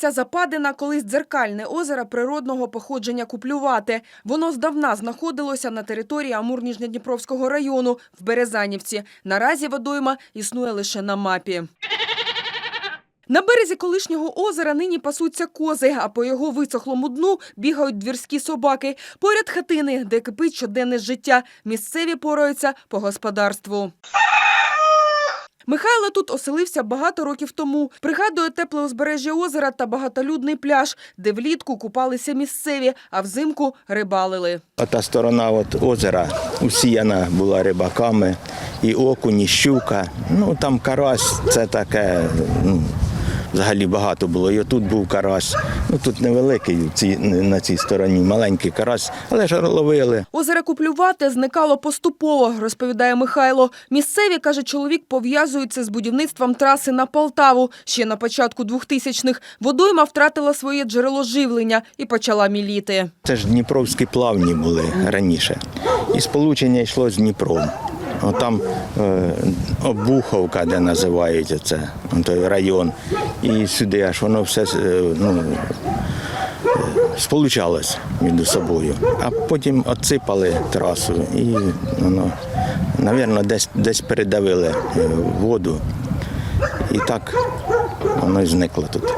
Ця западина колись дзеркальне озеро природного походження Куплювати. Воно здавна знаходилося на території Амур-Ніжньодніпровського району в Березанівці. Наразі водойма існує лише на мапі. На березі колишнього озера нині пасуться кози, а по його висохлому дну бігають двірські собаки. Поряд хатини, де кипить щоденне життя. Місцеві пораються по господарству. Михайло тут оселився багато років тому. Пригадує тепле узбережжя озера та багатолюдний пляж, де влітку купалися місцеві, а взимку рибалили. Та сторона от озера усіяна була рибаками, і окунь, і щука. Ну там карась, це таке. Ну, взагалі багато було. І отут був карась. Ну тут невеликий в цій- на цій стороні, маленький карась, але ж ловили. Озеро Куплювате зникало поступово, розповідає Михайло. Місцеві, каже чоловік, пов'язуються з будівництвом траси на Полтаву. Ще на початку 2000-х водойма втратила своє джерело живлення і почала міліти. Це ж Дніпровські плавні були раніше. І сполучення йшло з Дніпром. Отам е, Обуховка, де називають це, той район. І сюди аж воно все е, ну, е, сполучалось між собою. А потім отсипали трасу і воно, мабуть, десь, десь передавили воду. І так воно і зникло тут.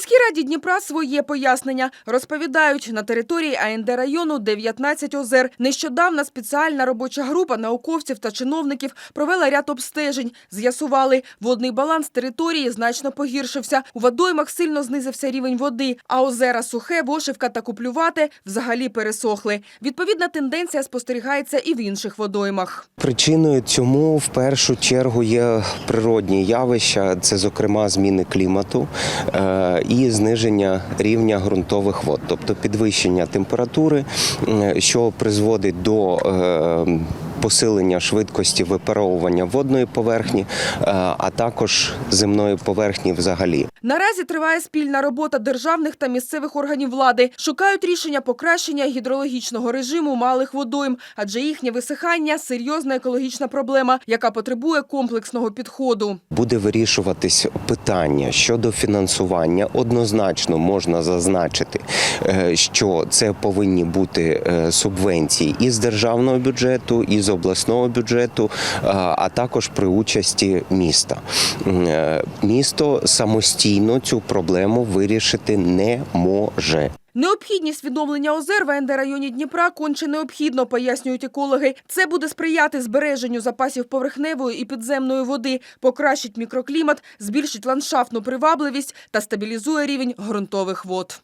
Міській раді Дніпра своє пояснення. Розповідають, на території АНД району 19 озер. Нещодавно спеціальна робоча група науковців та чиновників провела ряд обстежень. З'ясували, водний баланс території значно погіршився. У водоймах сильно знизився рівень води, а озера Сухе, Вошивка та Куплювате взагалі пересохли. Відповідна тенденція спостерігається і в інших водоймах. Причиною цьому в першу чергу є природні явища, це зокрема зміни клімату е, і зниження рівня ґрунтових вод, тобто підвищення температури, що призводить до е, посилення швидкості випаровування водної поверхні, е, а також земної поверхні взагалі. Наразі триває спільна робота державних та місцевих органів влади. Шукають рішення покращення гідрологічного режиму малих водойм, адже їхнє висихання серйозна екологічна проблема, яка потребує комплексного підходу. Буде вирішуватись питання щодо фінансування. Однозначно можна зазначити, е, що це повинні бути е, субвенції із державного бюджету, із обласного бюджету, е, а також при участі міста. Місто самостійно цю проблему вирішити не може. Необхідність відновлення озер в АНД районі Дніпра конче необхідно, пояснюють екологи. Це буде сприяти збереженню запасів поверхневої і підземної води, покращить мікроклімат, збільшить ландшафтну привабливість та стабілізує рівень ґрунтових вод.